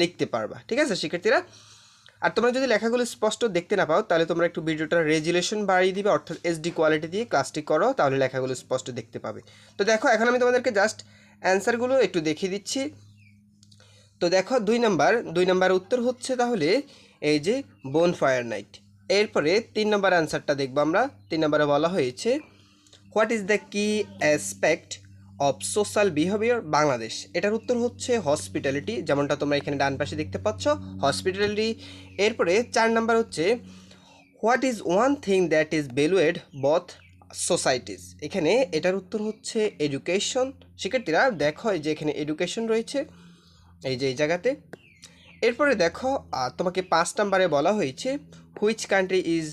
লিখতে পারবা। ঠিক আছে, শিক্ষার্থীরা? আর তোমরা যদি লেখাগুলো স্পষ্ট দেখতে না পাও, তাহলে তোমরা একটু ভিডিওটার রেজুলেশন বাড়িয়ে দিবে, অর্থাৎ এইচডি কোয়ালিটি দিয়ে ক্লাসটি করো, তাহলে লেখাগুলো স্পষ্ট দেখতে পাবে। তো দেখো, এখন আমি তোমাদেরকে জাস্ট অ্যান্সারগুলো একটু দেখিয়ে দিচ্ছি। তো দেখো, দুই নাম্বার দুই নাম্বার উত্তর হচ্ছে তাহলে এই যে বোন ফায়ার নাইট এরপরে তিন নম্বর অ্যান্সারটা দেখব আমরা। তিন নম্বরে বলা হয়েছে হোয়াট ইজ দ্য কি aspect of social behaviour Bangladesh এটার উত্তর হচ্ছে হসপিটালিটি যেমনটা তোমরা এখানে ডান পাশে দেখতে পাচ্ছ। হসপিটালিটি এরপরে চার নাম্বার হচ্ছে what is one thing that is valued both societies এখানে এটার উত্তর হচ্ছে এডুকেশন শিক্ষার্থীরা, দেখো এই যে এখানে এডুকেশন রয়েছে, এই যে এই জায়গাতে। এরপরে দেখো তোমাকে পাঁচ নাম্বারে বলা হয়েছে which country is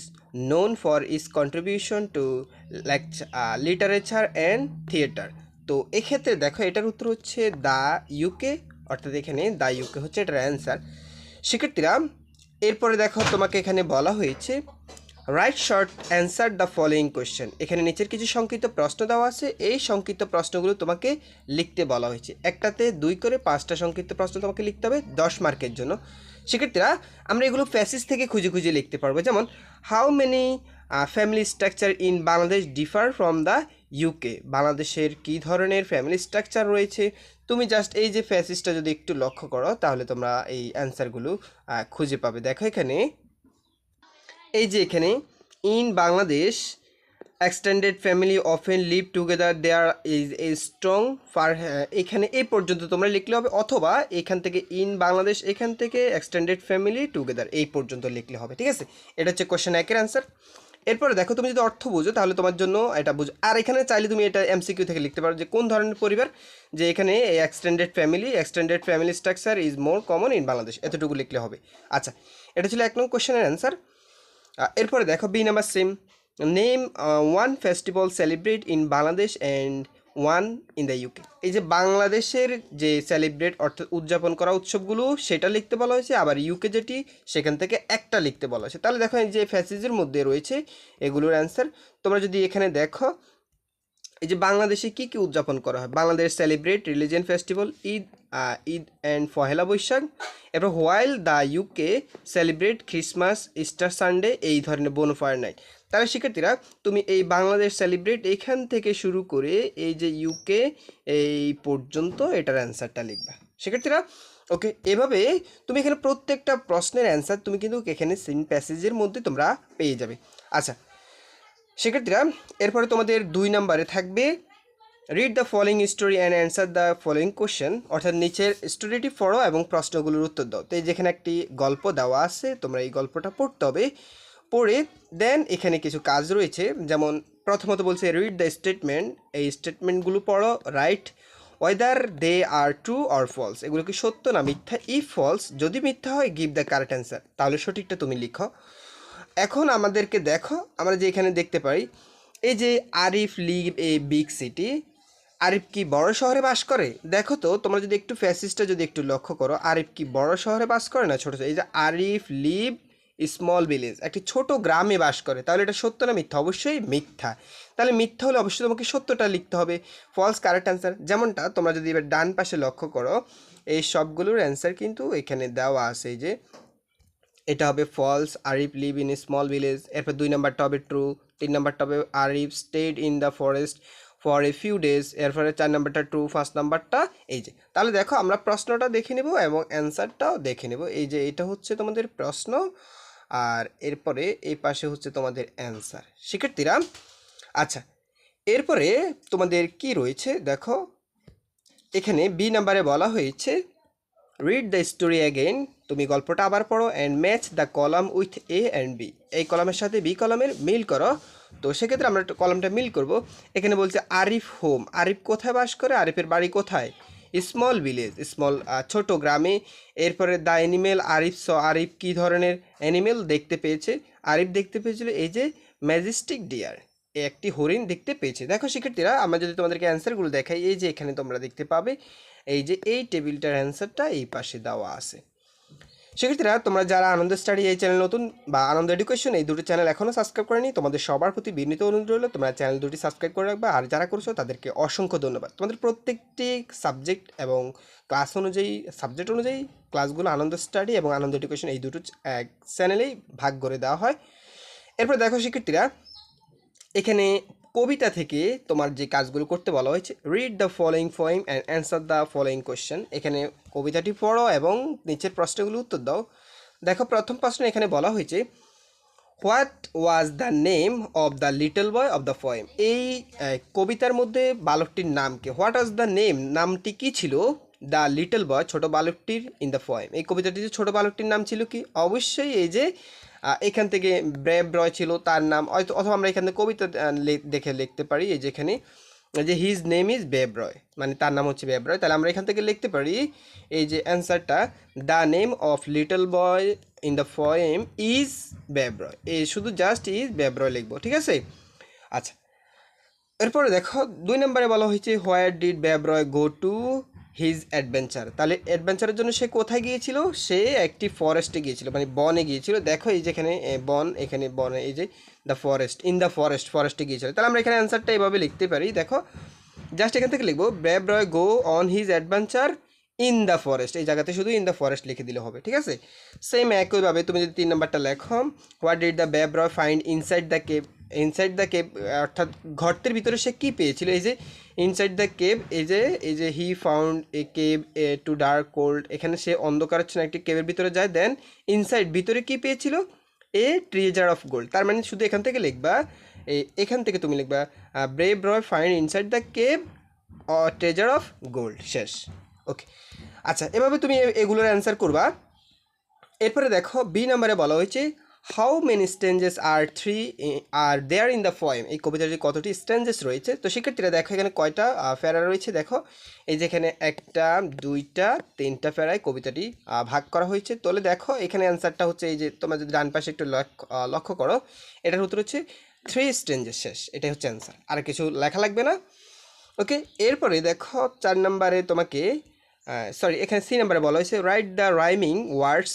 known for is contribution to lecture literature and theatre তো এক্ষেত্রে দেখো এটার উত্তর হচ্ছে দ্য ইউকে অর্থাৎ এখানে দ্য ইউকে হচ্ছে এটার অ্যান্সার শিক্ষার্থীরা, এরপরে দেখো তোমাকে এখানে বলা হয়েছে write short answer the following question এখানে নিচের কিছু সংক্ষিপ্ত প্রশ্ন দেওয়া আছে, এই সংক্ষিপ্ত প্রশ্নগুলো তোমাকে লিখতে বলা হয়েছে। একটাতে দুই করে পাঁচটা সংক্ষিপ্ত প্রশ্ন তোমাকে লিখতে হবে দশ মার্কের জন্য। সেক্ষেত্রে আমরা এগুলো ফ্যাসিস থেকে খুঁজে খুঁজে লিখতে পারব। যেমন how many family structure in Bangladesh differ from the UK বাংলাদেশের কি ধরনের ফ্যামিলি স্ট্রাকচার রয়েছে? তুমি জাস্ট এই যে ফ্যাসিসটা যদি একটু লক্ষ্য করো, তাহলে তোমরা এই অ্যান্সারগুলো খুঁজে পাবে। দেখো এখানে, এই যে এখানে in Bangladesh extended family often live together there is a strong far এখানে এই পর্যন্ত তোমরা লিখলে হবে, অথবা এখান থেকে ইন বাংলাদেশ এখান থেকে এক্সটেন্ডেড ফ্যামিলি টুগেদার এই পর্যন্ত লিখলে হবে, ঠিক আছে? এটা হচ্ছে কোশ্চেন একের অ্যান্সার এরপরে দেখো, তুমি যদি অর্থ বুঝো, তাহলে তোমার জন্য এটা বুঝো, আর এখানে চাইলে তুমি এটা এমসিকিউ থেকে লিখতে পারো যে কোন ধরনের পরিবার, যে এখানে extended family extended family structure is more common in Bangladesh এতটুকু লিখলে হবে। আচ্ছা এটা ছিল এক নং কোশ্চেনের অ্যান্সার এরপরে দেখো B number same name one festival celebrate in Bangladesh and one in the UK এই যে বাংলাদেশের যে সেলিব্রেট অর্থাৎ উদযাপন করা উৎসবগুলো, সেটা লিখতে বলা হয়েছে। আবার ইউকে যেটি, সেখান থেকে একটা লিখতে বলা হয়েছে। তাহলে দেখো এই যে ফ্যাসিজের মধ্যে রয়েছে এগুলোর অ্যান্সার তোমরা যদি এখানে দেখো, এই যে বাংলাদেশে কি কি উদযাপন করা হয়? Bangladesh celebrate religion festival Eid Eid and Pohela Boishakh. এরপর while the UK celebrate Christmas Easter Sunday এই ধরনের বোনফায়ার নাইট তাহলে শিক্ষার্থীরা, তুমি এই বাংলাদেশ সেলিব্রেট এখান থেকে শুরু করে এই যে ইউকে এই পর্যন্ত এটার অ্যান্সারটা লিখবা। শিক্ষার্থীরা ওকে এভাবে তুমি এখানে প্রত্যেকটা প্রশ্নের অ্যান্সার তুমি কিন্তু এখানে সেম প্যাসেজের মধ্যে তোমরা পেয়ে যাবে। আচ্ছা শিক্ষার্থীরা, এরপরে তোমাদের দুই নম্বরে থাকবে read the following story and answer the following question অর্থাৎ নিচের স্টোরিটি পড়ো এবং প্রশ্নগুলোর উত্তর দাও। তো যেখানে একটি গল্প দেওয়া আছে, তোমরা এই গল্পটা পড়তে হবে। পড়ে দেন এখানে কিছু কাজ রয়েছে। যেমন, প্রথমত বলছে রিড দ্য স্টেটমেন্ট এই স্টেটমেন্টগুলো পড়ো write whether they are true or false এগুলো কি সত্য না মিথ্যা? ইফ ফলস যদি মিথ্যা হয় গিভ দ্য কারেক্ট অ্যান্সার তাহলে সঠিকটা তুমি লিখো। এখন আমাদেরকে দেখো, আমরা যে এখানে দেখতে পাই এই যে Arif live a big city, Arif কি বড় শহরে বাস করে? দেখো তো, তোমরা যদি একটু ফ্যাসিসটা যদি একটু লক্ষ্য করো, আরিফ কি বড় শহরে বাস করে না ছোট এই যে আরিফ লিভ স্মল ভিলেজ একটি ছোট গ্রামে বাস করে। তাহলে এটা সত্য না মিথ্যা? অবশ্যই মিথ্যা। তাহলে মিথ্যা হলে অবশ্যই তোমাকে সত্যটা লিখতে হবে। ফলস কারেক্ট অ্যান্সার যেমনটা তোমরা যদি এবার ডান পাশে লক্ষ্য করো, এই সবগুলোর অ্যান্সার কিন্তু এখানে দেওয়া আছে যে, এটা হবে false Arif live in small village এরপর দুই নাম্বারটা হবে ট্রু তিন নাম্বারটা হবে Arif stayed in the forest for a few days এরপরে চার নাম্বারটা ট্রু ফার্স্ট নাম্বারটা এই যে। তাহলে দেখো আমরা প্রশ্নটা দেখে নেব এবং অ্যান্সারটাও দেখে নেব। এই যে, এটা হচ্ছে তোমাদের প্রশ্ন। আর এরপরে এই পাশে হচ্ছে তোমাদের অ্যান্সার শিক্ষার্থীরা আচ্ছা এরপরে তোমাদের কি রয়েছে? দেখো, এখানে বি নাম্বারে বলা হয়েছে রিড দ্য স্টোরি অ্যাগেন তুমি গল্পটা আবার পড়ো and match the column with A and B এই কলামের সাথে বি কলামের মিল করো। তো সেক্ষেত্রে আমরা কলামটা মিল করব। এখানে বলছে আরিফ হোম আরিফ কোথায় বাস করে? আরিফের বাড়ি কোথায়? স্মল ভিলেজ স্মল ছোট গ্রামে। এরপরে the animal Arif saw Arif কী ধরনের অ্যানিমেল দেখতে পেয়েছে? আরিফ দেখতে পেয়েছিল এই যে ম্যাজিস্টিক ডিয়ার একটি হরিণ দেখতে পেয়েছে। দেখো শিক্ষার্থীরা, আমরা যদি তোমাদেরকে অ্যান্সারগুলো দেখাই, এই যে এখানে তোমরা দেখতে পাবে, এই যে এই টেবিলটার অ্যান্সারটা এই পাশে দেওয়া আছে। সেক্ষেত্রে তোমরা যারা আনন্দ স্টাডি এই চ্যানেল নতুন বা আনন্দ এডুকেশন, এই দুটো চ্যানেল এখনও সাবস্ক্রাইব করেনি, তোমাদের সবার প্রতি বিনীত অনুরোধ রইল, তোমরা চ্যানেল দুটি সাবস্ক্রাইব করে রাখবে। আর যারা করছ, তাদেরকে অসংখ্য ধন্যবাদ। তোমাদের প্রত্যেকটি সাবজেক্ট এবং ক্লাস অনুযায়ী, সাবজেক্ট অনুযায়ী ক্লাসগুলো আনন্দ স্টাডি এবং আনন্দ এডুকেশন এই দুটো চ্যানেলেই ভাগ করে দেওয়া হয়। এরপর দেখো শিক্ষার্থীরা, এখানে কবিতা থেকে তোমার যে কাজগুলো করতে বলা হয়েছে read the following poem and answer the following question এখানে কবিতাটি পড়ো এবং নিচের প্রশ্নগুলো উত্তর দাও। দেখো, প্রথম প্রশ্ন এখানে বলা হয়েছে what was the name of the little boy of the poem এই কবিতার মধ্যে বালকটির নাম কি? হোয়াট ওয়াজ দ্য নেম নামটি কী ছিল? দ্য লিটল বয় ছোট বালকটির ইন দ্য ফয়েম। এই কবিতাটি যে ছোট বালকটির নাম ছিল কি? অবশ্যই এই যে এখান থেকে ব্রেভ রয় ছিল তার নাম হয়তো অথবা আমরা এখানে কবিতা আহ, দেখে লিখতে পারি এই যেখানে যে his name is brave Roy মানে তার নাম হচ্ছে বেব রয় তাহলে আমরা এখান থেকে লিখতে পারি এই যে অ্যান্সারটা the name of little boy in the poem is brave Roy এই শুধু জাস্ট ইজ বেব রয় লিখব ঠিক আছে? আচ্ছা এরপরে দেখো দুই নম্বরে বলা হয়েছে where did brave Roy go to his adventure তাহলে অ্যাডভেঞ্চারের জন্য সে কোথায় গিয়েছিল? সে একটি ফরেস্টে গিয়েছিল মানে বনে গিয়েছিল। দেখো এই যেখানে বন, এখানে বনে, এই যে the forest in the forest ফরেস্টে গিয়েছিল। তাহলে আমরা এখানে অ্যান্সারটা এভাবে লিখতে পারি। দেখো জাস্ট এখান থেকে লিখব brave Roy go on his adventure in the forest এই জায়গাতে শুধু ইন দ্য ফরেস্ট লিখে দিলে হবে, ঠিক আছে? সেম একইভাবে তুমি যদি তিন নাম্বারটা লেখো what did the brave Roy find inside the cave inside the cave অর্থাৎ গর্তের ভিতরে সে কী পেয়েছিল? এই যে ইনসাইড দ্য কেভ এই যে এই যে he found a cave a too dark cold এখানে সে অন্ধকার অন্ধকারাচ্ছন্ন একটি কেভের ভিতরে যায় দেন ইনসাইড ভিতরে কী পেয়েছিল? এ ট্রেজার অফ গোল্ড তার মানে শুধু এখান থেকে লিখবা এখান থেকে তুমি লিখবা brave Roy find inside the cave treasure of gold শেষ। ওকে আচ্ছা এভাবে তুমি এগুলোর অ্যান্সার করবা। এরপরে দেখো বি নাম্বারে বলা হয়েছে how many stanzas are three are there in the poem এই কবিতাটির কতটি স্টেঞ্জেস রয়েছে, তো শিক্ষার্থীরা দেখো, এখানে কয়টা ফেরা রয়েছে, দেখো। এই যেখানে একটা, দুইটা, তিনটা ফেরায় কবিতাটি ভাগ করা হয়েছে। তাহলে দেখো, এখানে অ্যান্সারটা হচ্ছে এই যে, তোমরা যদি ডান পাশে একটু লক্ষ্য করো, এটার উত্তর হচ্ছে থ্রি স্টেঞ্জেস শেষ। এটাই হচ্ছে অ্যান্সার আর কিছু লেখা লাগবে না। ওকে এরপরে দেখো, চার নম্বরে তোমাকে সরি এখানে সি নাম্বারে বলা হয়েছে write the rhyming words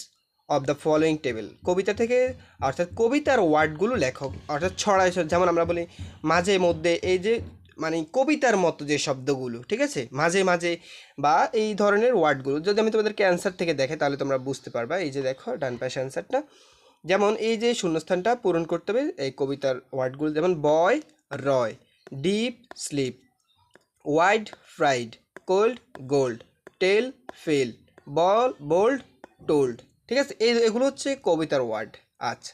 of the following table কবিতা থেকে, অর্থাৎ কবিতার ওয়ার্ডগুলো লেখক, অর্থাৎ ছড়ায় যেমন আমরা বলি মাঝে মধ্যে এই যে মানে কবিতার মতো যে শব্দগুলো, ঠিক আছে? মাঝে মাঝে বা এই ধরনের ওয়ার্ডগুলো। যদি আমি তোমাদেরকে অ্যান্সার থেকে দেখে, তাহলে তোমরা বুঝতে পারবা। এই যে দেখো, ডান পাশে অ্যান্সারটা যেমন এই যে শূন্যস্থানটা পূরণ করতে হবে, এই কবিতার ওয়ার্ডগুলো, যেমন boy Roy deep sleep wide fried cold gold tell fell, ball, bold, told. ঠিক আছে? এই এগুলো হচ্ছে কবিতার ওয়ার্ড। আচ্ছা।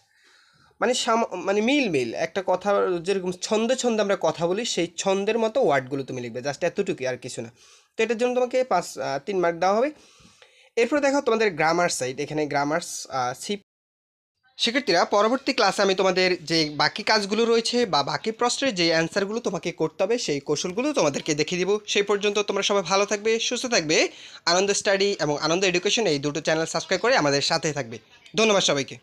মানে সাম মানে মিল মিল। একটা কথা যেরকম ছন্দে ছন্দে আমরা কথা বলি, সেই ছন্দের মতো ওয়ার্ডগুলো তুমি লিখবে। জাস্ট এতটুকুই, আর কিছু না। তো এটার জন্য তোমাকে পাঁচ তিন মার্ক দেওয়া হবে। এরপরে দেখো তোমাদের গ্রামার সাইড এখানে গ্রামার্স সি শিক্ষার্থীরা, পরবর্তী ক্লাসে আমি তোমাদের যে বাকি কাজগুলো রয়েছে বা বাকি প্রশ্নের যে অ্যান্সারগুলো তোমাকে করতে হবে, সেই কৌশলগুলো তোমাদেরকে দেখিয়ে দিব। সেই পর্যন্ত তোমরা সবাই ভালো থাকবে, সুস্থ থাকবে। আনন্দ স্টাডি এবং আনন্দ এডুকেশন এই দুটো চ্যানেল সাবস্ক্রাইব করে আমাদের সাথে থাকবে। ধন্যবাদ সবাইকে।